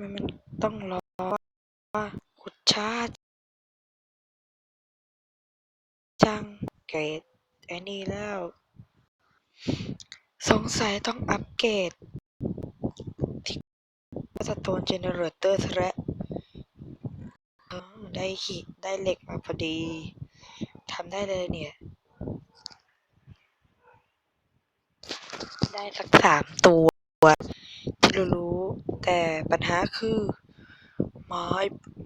มันมันต้องรอว่าขุดช้าจังเกรดไอ้นี่แล้ว สงสัยต้องอัปเกรดที่สโตนเจเนเรเตอร์ซะแล้วได้หิได้เหล็กมาพอดีทำได้เลยเนี่ย ได้สักสามตัว รารู้แต่ปัญหาคือ ไม้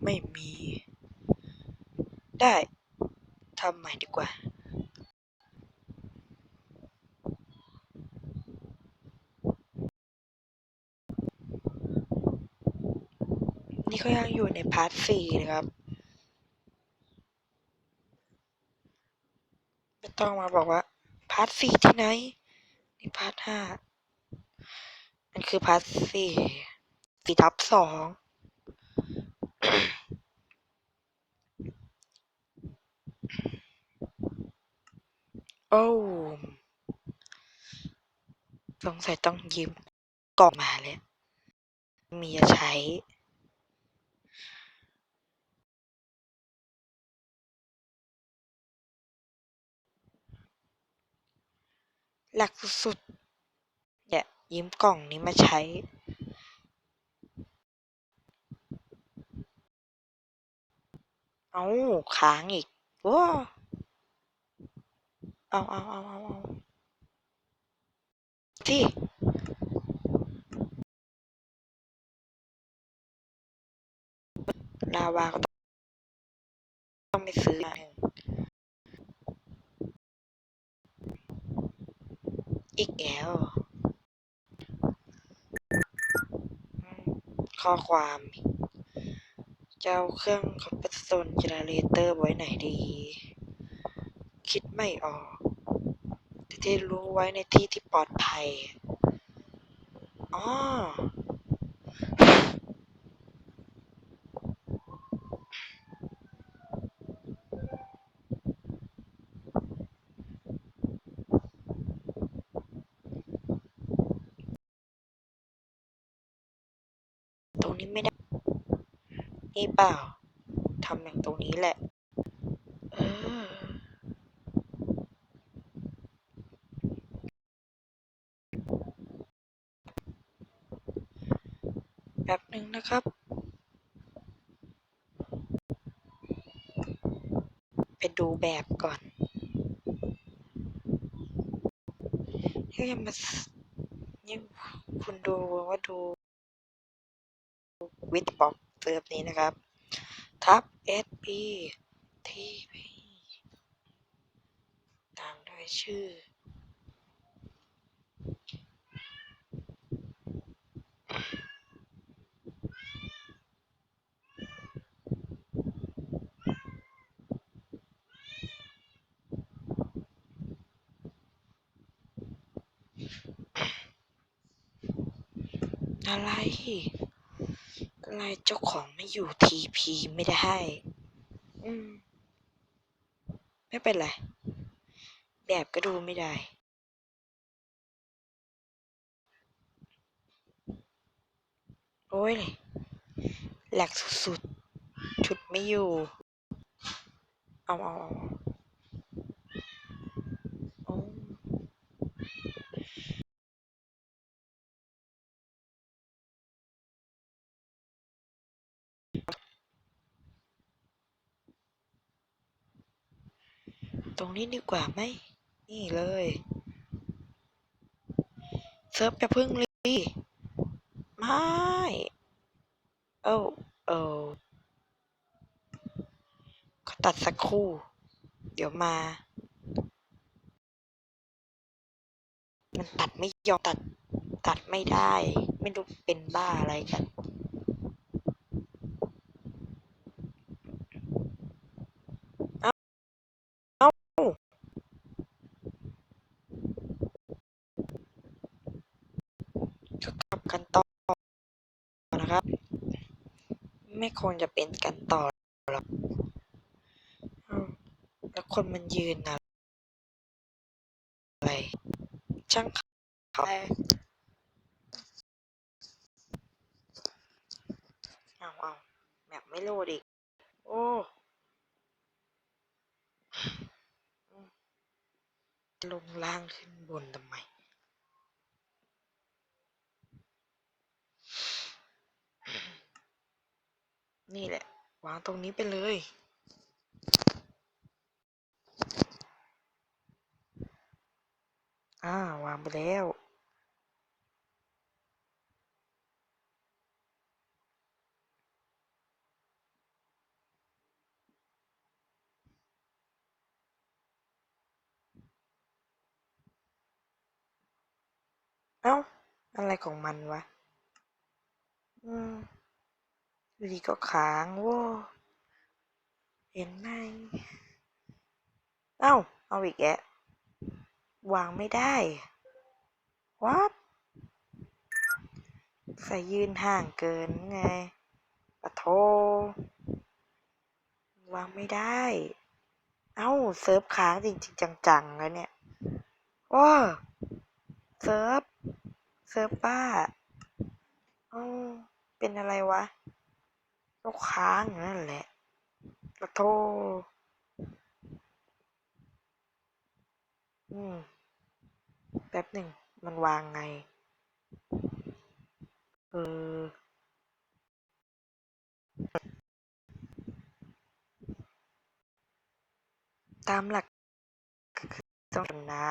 ไม่มี ได้ทำใหม่ดีกว่านี่ก็ยังอยู่ในพาร์ทสี่นะครับ ไม่ต้องมาบอกว่า พาร์ทสี่ที่ไหน นี่พาร์ทห้า มันคือพาร์ทสี่สี่ทับสองโอ้สงสัยต้องยืมกล่องมาเลยมีจะใช้ หลักสุด ยยืมกล่องนี้มาใช้ เอาค้างอีกว้าเอาเอาเอาเอาเอาที่ลาวาก็ต้องไปซื้อมาอีกแล้วอืม ข้อความจะเอาเครื่องคอมเพรสโซนเจเนเรเตอร์ไว้ไหนดี คิดไม่ออก แต่ที่รู้ไว้ในที่ที่ปลอดภัย อ๋อ นี้ไม่ได้ นี่เปล่าทำอย่างตรงนี้แหละเออแป๊บหนึ่งนะครับ ไปดูแบบก่อนยังมานี่คุณดูว่าดู วิดบ็อกเซิร์ฟนี้นะครับทับ SP TP ตามด้วยชื่อ อะไร ไรเจ้าของไม่อยู่ทีพีไม่ได้ อืม ไม่เป็นไร แบบก็ดูไม่ได้โอ้ยแหลกสุดๆ ชุดไม่อยู่ เอาเอาเอาต รงนี้ดีกว่าไหม นี่เลย เซิร์ฟจะพึ่งรีไม่เอ้าเออขอตัดสักครู่ เดี๋ยวมา มันตัดไม่ยอมตัด ตัดไม่ได้ ไม่รู้เป็นบ้าอะไรกัน เอ้า เอ้า ก็กลับกันต่อนะครับ ไม่ควรจะเป็นกันต่อหรอกแล้วคนมันยืนอะไร ช่างเขาเอาเอาแบบไม่โหลดอีก โอ้ลงล่างขึ้นบนทำไม นี่แหละ วางตรงนี้ไปเลย อ่า วางไปแล้ว เอ้า อะไรของมันวะ อืม อยู่ดีก็ค้างว้าเห็นไหมเอ้า เอาอีกแกะวางไม่ได้ วัดใส่ยืนห่างเกินไงปะโท วางไม่ได้ เอ้า เซิร์ฟค้างจริง ๆ จังๆ แล้วเนี่ยว้าเซิร์ฟ เซิร์ฟป้าเอ้าเป็นอะไรวะ ลูกค้างอยู่นั่นแหละปะโทอืม แป๊บหนึ่ง มันวางไง เออ ตามหลักก็คือต้องดำน้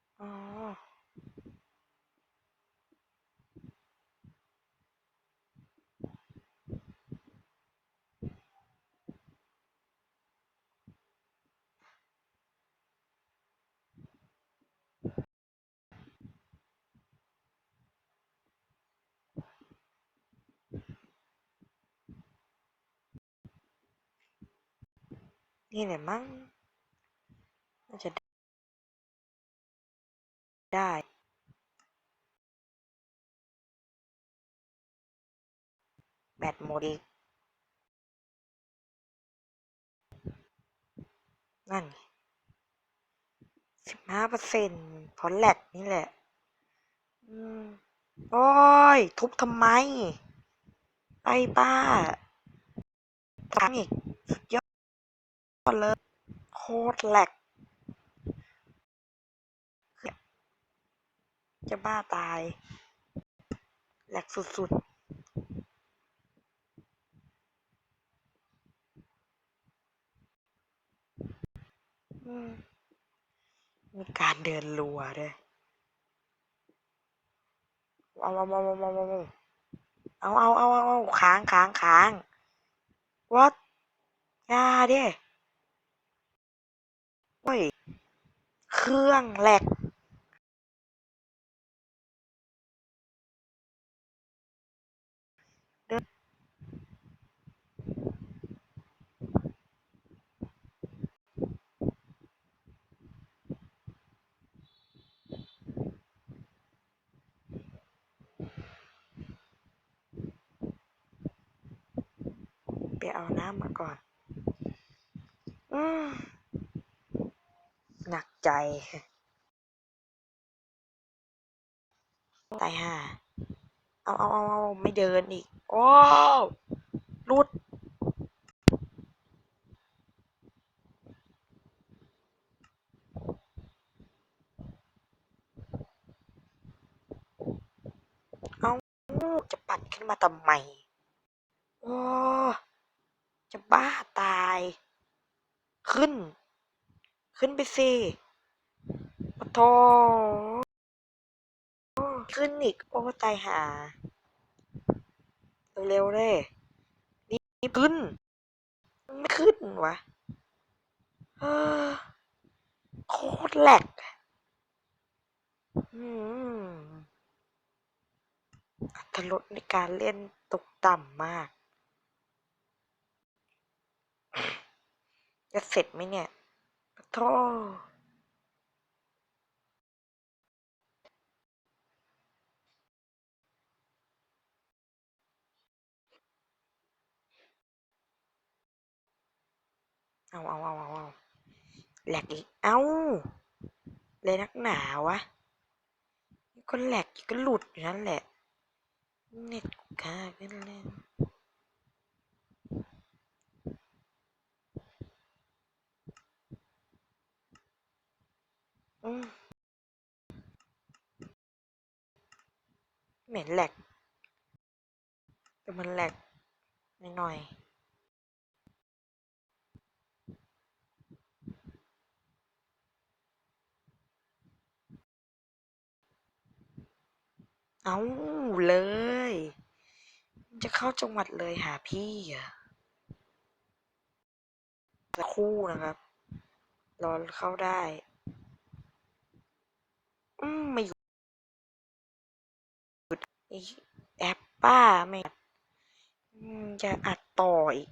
ำ อ๋อ นี่แหละมั้งน่าจะได้แบตหมดอีกนั่นสิบห้าเปอร์เซ็นต์เพราะแลกนี่แหละ อืมโอ้ย ทุบทำไม ไอ้ป้าตังอีก สุดย อดเลยโคตรแหลกจะบ้าตาย แหลกสุดๆมีการเดินรัวด้วยเอาเอาเอาเอาเอาเอาเอาเอาเอาเอาค้างค้างค้าง what ยาเฮ้ ย เครื่องแหลกไปเอาน้ำมาก่อน อืม ใจตายห่าเอาเอาเอาเอาไม่เดินอีก โอ้รุด เอาจะปัดขึ้นมาทำไม โอ้ จะบ้าตาย ขึ้น ขึ้นไปสิปะ โทขึ้นอีก โอ้ ตายหา เร็วๆเลยนี่ขึ้น ไม่ขึ้นวะโคตรแหลกอัตรสในการเล่นตกต่ำมาก จะเสร็จไหมเนี่ยโท เอาเอาเอาเอาเอาแหลกอีก เอาเลยนักหนาวะก็แหลกก็หลุดอยู่นั่นแหละ เน็ตกูค้างกันแล้วอืมเหม็นแหลกแต่มันแหลกหน่อย เอาเลย จะเข้าจังหวัดเลยหาพี่อะสักคู่นะครับ รอเข้าได้ อืมไม่หยุดไอแอปป้าไม่จะอัดต่ออีก